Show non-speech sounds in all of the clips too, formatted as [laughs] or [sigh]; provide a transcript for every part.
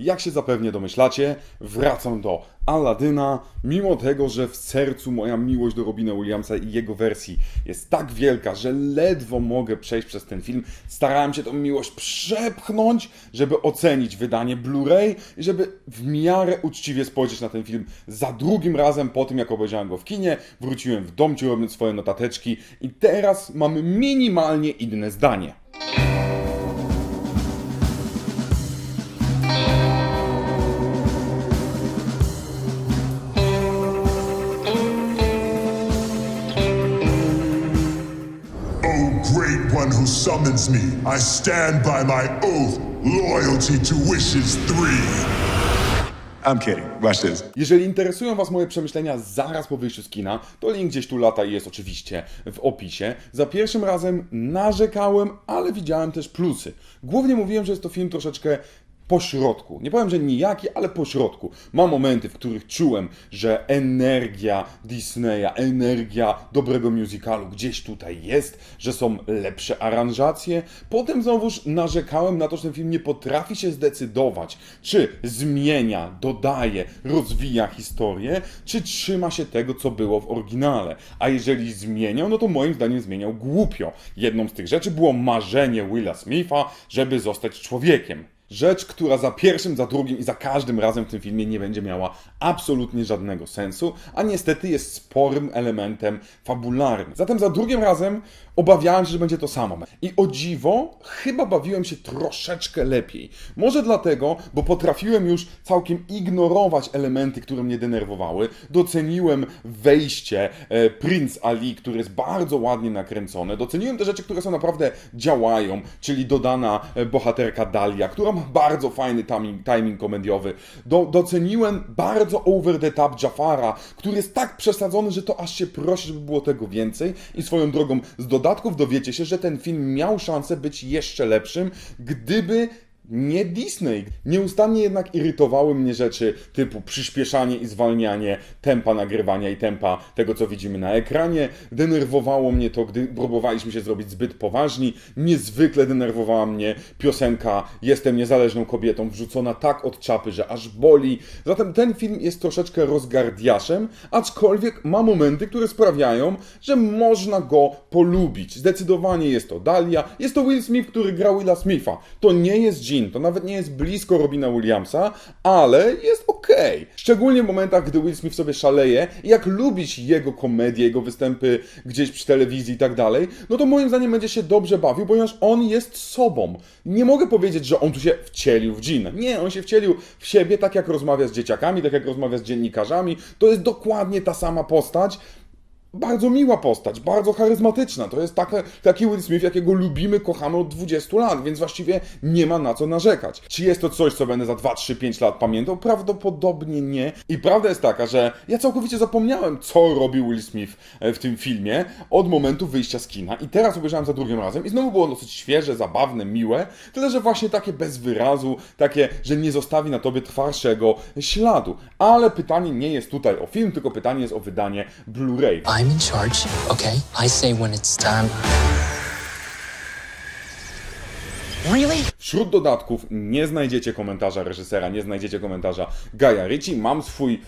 Jak się zapewnie domyślacie, wracam do Aladyna, mimo tego, że w sercu moja miłość do Robina Williamsa i jego wersji jest tak wielka, że ledwo mogę przejść przez ten film. Starałem się tą miłość przepchnąć, żeby ocenić wydanie Blu-ray i żeby w miarę uczciwie spojrzeć na ten film za drugim razem po tym, jak obejrzałem go w kinie. Wróciłem w domciu robiąc swoje notateczki i teraz mamy minimalnie inne zdanie. Summons me, I stand by my oath, loyalty to wishes three. I'm kidding. Watch this. Jeżeli interesują Was moje przemyślenia zaraz po wyjściu z kina, to link gdzieś tu lata i jest oczywiście w opisie. Za pierwszym razem narzekałem, ale widziałem też plusy. Głównie mówiłem, że jest to film troszeczkę pośrodku. Nie powiem, że nijaki, ale pośrodku. Ma momenty, w których czułem, że energia Disneya, energia dobrego musicalu gdzieś tutaj jest, że są lepsze aranżacje. Potem znowuż narzekałem na to, że ten film nie potrafi się zdecydować, czy zmienia, dodaje, rozwija historię, czy trzyma się tego, co było w oryginale. A jeżeli zmieniał, no to moim zdaniem zmieniał głupio. Jedną z tych rzeczy było marzenie Willa Smitha, żeby zostać człowiekiem. Rzecz, która za pierwszym, za drugim i za każdym razem w tym filmie nie będzie miała absolutnie żadnego sensu, a niestety jest sporym elementem fabularnym. Zatem za drugim razem obawiałem się, że będzie to samo. I o dziwo, chyba bawiłem się troszeczkę lepiej. Może dlatego, bo potrafiłem już całkiem ignorować elementy, które mnie denerwowały. Doceniłem wejście e, Prince Ali, które jest bardzo ładnie nakręcone. Doceniłem te rzeczy, które są naprawdę działają, czyli dodana e, bohaterka Dalia, która ma bardzo fajny timing, timing komediowy. Do, doceniłem bardzo over the top Jafara, który jest tak przesadzony, że to aż się prosi, żeby było tego więcej. I swoją drogą, z dodatków dowiecie się, że ten film miał szansę być jeszcze lepszym, gdyby nie Disney. Nieustannie jednak irytowały mnie rzeczy typu przyspieszanie i zwalnianie tempa nagrywania i tempa tego, co widzimy na ekranie. Denerwowało mnie to, gdy próbowaliśmy się zrobić zbyt poważni. Niezwykle denerwowała mnie piosenka Jestem niezależną kobietą, wrzucona tak od czapy, że aż boli. Zatem ten film jest troszeczkę rozgardiaszem, aczkolwiek ma momenty, które sprawiają, że można go polubić. Zdecydowanie jest to Dalia, jest to Will Smith, który grał Willa Smitha. To nie jest To nawet nie jest blisko Robina Williamsa, ale jest okej. Szczególnie w momentach, gdy Will Smith sobie szaleje i jak lubić jego komedie, jego występy gdzieś przy telewizji i tak dalej, no to moim zdaniem będzie się dobrze bawił, ponieważ on jest sobą. Nie mogę powiedzieć, że on tu się wcielił w Jean. Nie, on się wcielił w siebie, tak jak rozmawia z dzieciakami, tak jak rozmawia z dziennikarzami. To jest dokładnie ta sama postać. Bardzo miła postać, bardzo charyzmatyczna. To jest taka, taki Will Smith, jakiego lubimy, kochamy od 20 lat, więc właściwie nie ma na co narzekać. Czy jest to coś, co będę za 2, 3, 5 lat pamiętał? Prawdopodobnie nie. I prawda jest taka, że ja całkowicie zapomniałem, co robił Will Smith e, w tym filmie od momentu wyjścia z kina. I teraz obejrzałem za drugim razem i znowu było dosyć świeże, zabawne, miłe, tyle że właśnie takie bez wyrazu, takie, że nie zostawi na tobie twardszego śladu. Ale pytanie nie jest tutaj o film, tylko pytanie jest o wydanie Blu-ray. I'm in charge, okay? I say when it's time. Really? Wśród dodatków nie znajdziecie komentarza reżysera, nie znajdziecie komentarza Gaja Ritchie. Mam swój.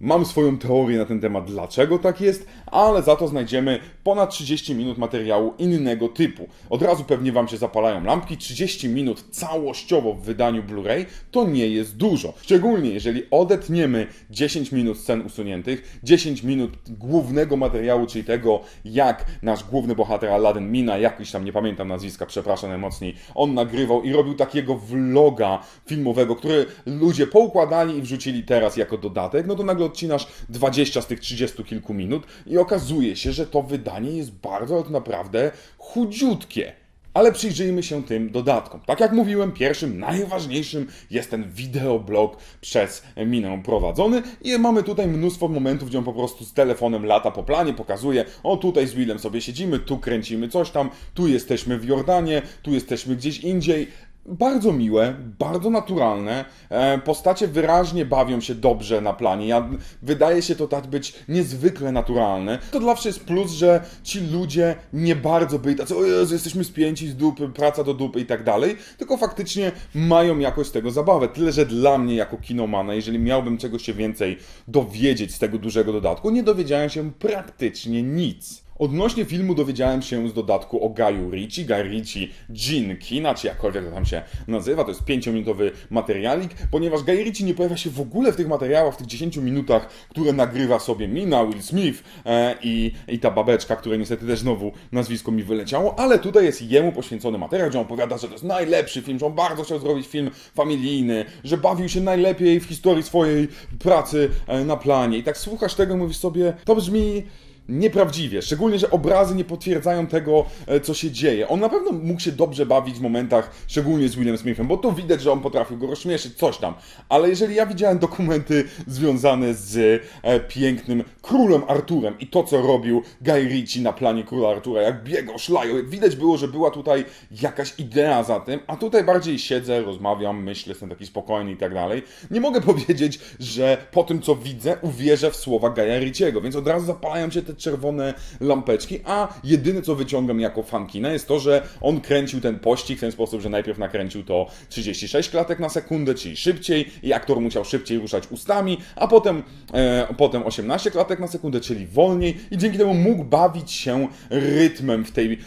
Mam swoją teorię na ten temat, dlaczego tak jest, ale za to znajdziemy ponad 30 minut materiału innego typu. Od razu pewnie Wam się zapalają lampki. 30 minut całościowo w wydaniu Blu-ray to nie jest dużo. Szczególnie jeżeli odetniemy 10 minut scen usuniętych, 10 minut głównego materiału, czyli tego, jak nasz główny bohater Aladdin Mina, jakiś tam nie pamiętam nazwiska, przepraszam najmocniej, on nagrywał i robił takiego vloga filmowego, który ludzie poukładali i wrzucili teraz jako dodatek, no to nagle odcinasz 20 z tych 30 kilku minut i okazuje się, że to wydanie jest bardzo naprawdę chudziutkie. Ale przyjrzyjmy się tym dodatkom. Tak jak mówiłem, pierwszym, najważniejszym jest ten wideoblog przez Minę prowadzony i mamy tutaj mnóstwo momentów, gdzie on po prostu z telefonem lata po planie, pokazuje, o tutaj z Willem sobie siedzimy, tu kręcimy coś tam, tu jesteśmy w Jordanie, tu jesteśmy gdzieś indziej. Bardzo miłe, bardzo naturalne. E, postacie wyraźnie bawią się dobrze na planie. Ja, wydaje się to tak być niezwykle naturalne. To zawsze jest plus, że ci ludzie nie bardzo byli tacy, o Jezu, jesteśmy spięci z dupy, praca do dupy i tak dalej, tylko faktycznie mają jakoś z tego zabawę. Tyle, że dla mnie jako kinomana, jeżeli miałbym czegoś się więcej dowiedzieć z tego dużego dodatku, nie dowiedziałem się praktycznie nic. Odnośnie filmu dowiedziałem się z dodatku o Gaju Ricci, Guy Ricci Gin Kina, czy jakkolwiek to tam się nazywa, to jest 5-minutowy materialik, ponieważ Guy Ricci nie pojawia się w ogóle w tych materiałach, w tych 10 minutach, które nagrywa sobie Mina, Will Smith e, i, i ta babeczka, której niestety też znowu nazwisko mi wyleciało, ale tutaj jest jemu poświęcony materiał, gdzie on opowiada, że to jest najlepszy film, że on bardzo chciał zrobić film familijny, że bawił się najlepiej w historii swojej pracy e, na planie. I tak słuchasz tego mówisz sobie, to brzmi nieprawdziwie. Szczególnie, że obrazy nie potwierdzają tego, e, co się dzieje. On na pewno mógł się dobrze bawić w momentach, szczególnie z Willem Smithem, bo to widać, że on potrafił go rozśmieszyć, coś tam. Ale jeżeli ja widziałem dokumenty związane z e, pięknym królem Arturem i to, co robił Guy Ritchie na planie króla Artura, jak biegał, szlajał, jak widać było, że była tutaj jakaś idea za tym, a tutaj bardziej siedzę, rozmawiam, myślę, jestem taki spokojny i tak dalej. Nie mogę [laughs] powiedzieć, że po tym, co widzę, uwierzę w słowa Guya Ritchiego, więc od razu zapalają się te czerwone lampeczki, a jedyne co wyciągam jako fan kina jest to, że on kręcił ten pościg w ten sposób, że najpierw nakręcił to 36 klatek na sekundę, czyli szybciej i aktor musiał szybciej ruszać ustami, a potem, e, potem 18 klatek na sekundę, czyli wolniej i dzięki temu mógł bawić się rytmem w tej e,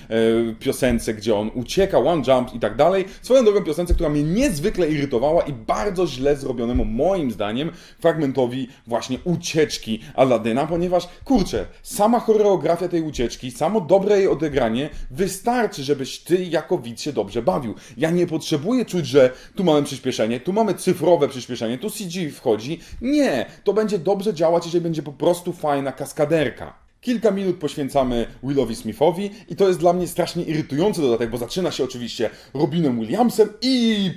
piosence, gdzie on ucieka, one jump i tak dalej. Swoją drogą piosence, która mnie niezwykle irytowała i bardzo źle zrobionemu moim zdaniem fragmentowi właśnie ucieczki Aladyna, ponieważ kurczę, sama choreografia tej ucieczki, samo dobre jej odegranie wystarczy, żebyś ty jako widz się dobrze bawił. Ja nie potrzebuję czuć, że tu mamy przyspieszenie, tu mamy cyfrowe przyspieszenie, tu CG wchodzi. Nie, to będzie dobrze działać, jeżeli będzie po prostu fajna kaskaderka. Kilka minut poświęcamy Willowi Smithowi i to jest dla mnie strasznie irytujący dodatek, bo zaczyna się oczywiście Robinem Williamsem i,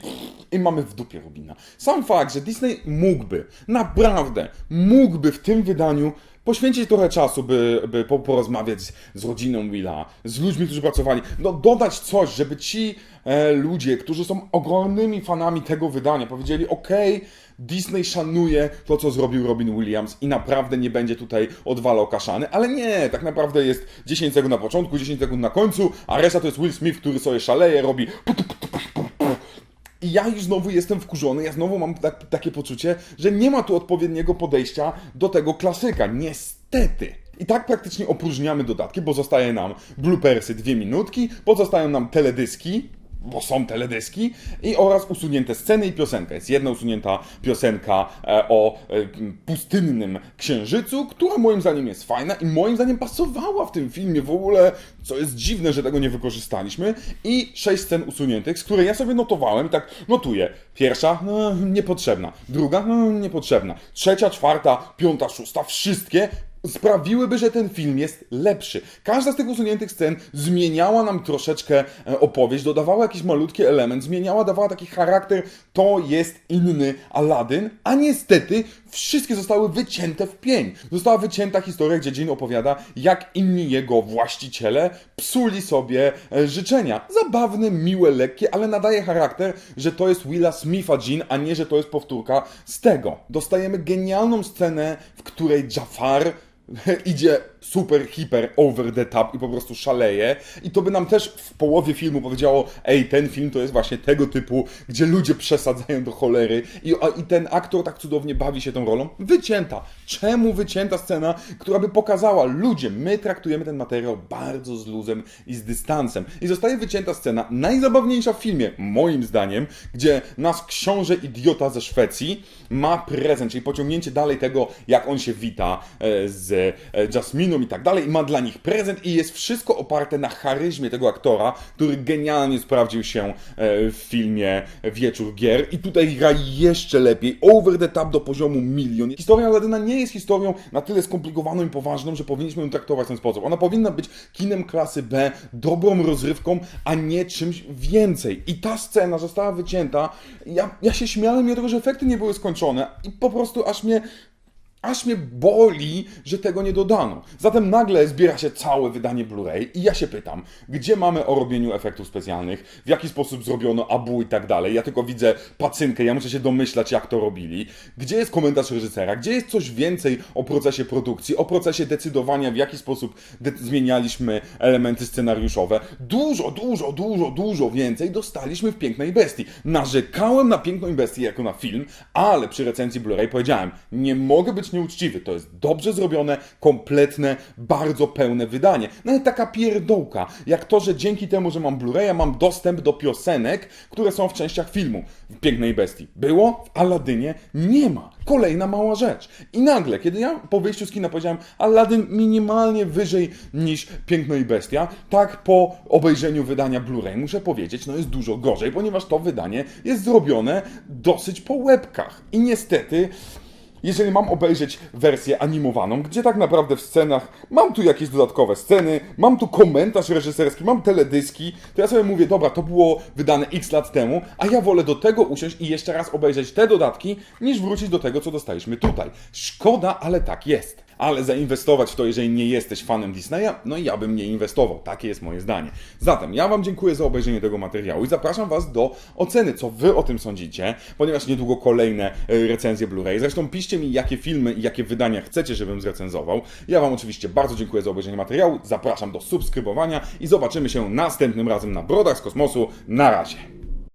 i mamy w dupie Robina. Sam fakt, że Disney mógłby, naprawdę mógłby w tym wydaniu poświęcić trochę czasu, by, by po- porozmawiać z, rodziną Willa, z ludźmi, którzy pracowali, no dodać coś, żeby ci e, ludzie, którzy są ogromnymi fanami tego wydania, powiedzieli, okej, Disney szanuje to, co zrobił Robin Williams i naprawdę nie będzie tutaj odwalał kaszany, ale nie, tak naprawdę jest 10 sekund na początku, 10 sekund na końcu, a reszta to jest Will Smith, który sobie szaleje, robi i ja już znowu jestem wkurzony, ja znowu mam tak, takie poczucie, że nie ma tu odpowiedniego podejścia do tego klasyka. Niestety. I tak praktycznie opróżniamy dodatki, bo zostaje nam bloopersy dwie minutki, pozostają nam teledyski, bo są teledyski, i oraz usunięte sceny i piosenka. Jest jedna usunięta piosenka e, o e, pustynnym księżycu, która moim zdaniem jest fajna i moim zdaniem pasowała w tym filmie w ogóle, co jest dziwne, że tego nie wykorzystaliśmy. I sześć scen usuniętych, z której ja sobie notowałem i tak notuję. Pierwsza, no, niepotrzebna. Druga, no, niepotrzebna. Trzecia, czwarta, piąta, szósta, wszystkie sprawiłyby, że ten film jest lepszy. Każda z tych usuniętych scen zmieniała nam troszeczkę e, opowieść, dodawała jakiś malutki element, zmieniała, dawała taki charakter, to jest inny Aladdin, a niestety wszystkie zostały wycięte w pień. Została wycięta historia, gdzie Jin opowiada, jak inni jego właściciele psuli sobie e, życzenia. Zabawne, miłe, lekkie, ale nadaje charakter, że to jest Willa Smitha Jin, a nie, że to jest powtórka z tego. Dostajemy genialną scenę, w której Jafar [laughs] idzie super, hiper, over the top i po prostu szaleje. I to by nam też w połowie filmu powiedziało, ej, ten film to jest właśnie tego typu, gdzie ludzie przesadzają do cholery i, a, i ten aktor tak cudownie bawi się tą rolą. Wycięta. Czemu wycięta scena, która by pokazała, ludzie, my traktujemy ten materiał bardzo z luzem i z dystansem. I zostaje wycięta scena, najzabawniejsza w filmie, moim zdaniem, gdzie nasz książę idiota ze Szwecji ma prezent, czyli pociągnięcie dalej tego, jak on się wita e, z e, Jasminą i tak dalej, i ma dla nich prezent i jest wszystko oparte na charyzmie tego aktora, który genialnie sprawdził się e, w filmie Wieczór Gier i tutaj gra jeszcze lepiej, over the top do poziomu milion. Historia Aladyna nie jest historią na tyle skomplikowaną i poważną, że powinniśmy ją traktować w ten sposób. Ona powinna być kinem klasy B, dobrą rozrywką, a nie czymś więcej. I ta scena została wycięta. Ja, ja się śmiałem, mimo tego, że efekty nie były skończone i po prostu aż mnie Aż mnie boli, że tego nie dodano. Zatem nagle zbiera się całe wydanie Blu-ray i ja się pytam, gdzie mamy o robieniu efektów specjalnych, w jaki sposób zrobiono abu i tak dalej. Ja tylko widzę pacynkę, ja muszę się domyślać, jak to robili. Gdzie jest komentarz reżysera? Gdzie jest coś więcej o procesie produkcji, o procesie decydowania, w jaki sposób zmienialiśmy elementy scenariuszowe? Dużo, dużo, dużo, dużo więcej dostaliśmy w Pięknej Bestii. Narzekałem na Piękną Bestię jako na film, ale przy recenzji Blu-ray powiedziałem, nie mogę być nieuczciwy, to jest dobrze zrobione, kompletne, bardzo pełne wydanie. Nawet taka pierdołka, jak to, że dzięki temu, że mam Blu-raya, mam dostęp do piosenek, które są w częściach filmu w Pięknej Bestii. Było w Aladynie? Nie ma. Kolejna mała rzecz. I nagle, kiedy ja po wyjściu z kina powiedziałem, Aladdin minimalnie wyżej niż Piękno i Bestia, tak po obejrzeniu wydania Blu-ray muszę powiedzieć, no jest dużo gorzej, ponieważ to wydanie jest zrobione dosyć po łebkach. I niestety jeżeli mam obejrzeć wersję animowaną, gdzie tak naprawdę w scenach mam tu jakieś dodatkowe sceny, mam tu komentarz reżyserski, mam teledyski, to ja sobie mówię, dobra, to było wydane x lat temu, a ja wolę do tego usiąść i jeszcze raz obejrzeć te dodatki, niż wrócić do tego, co dostaliśmy tutaj. Szkoda, ale tak jest. Ale zainwestować w to, jeżeli nie jesteś fanem Disneya, no ja bym nie inwestował. Takie jest moje zdanie. Zatem ja Wam dziękuję za obejrzenie tego materiału i zapraszam Was do oceny, co Wy o tym sądzicie, ponieważ niedługo kolejne e, recenzje Blu-ray. Zresztą piszcie mi, jakie filmy i jakie wydania chcecie, żebym zrecenzował. Ja Wam oczywiście bardzo dziękuję za obejrzenie materiału, zapraszam do subskrybowania i zobaczymy się następnym razem na Brodach z Kosmosu. Na razie.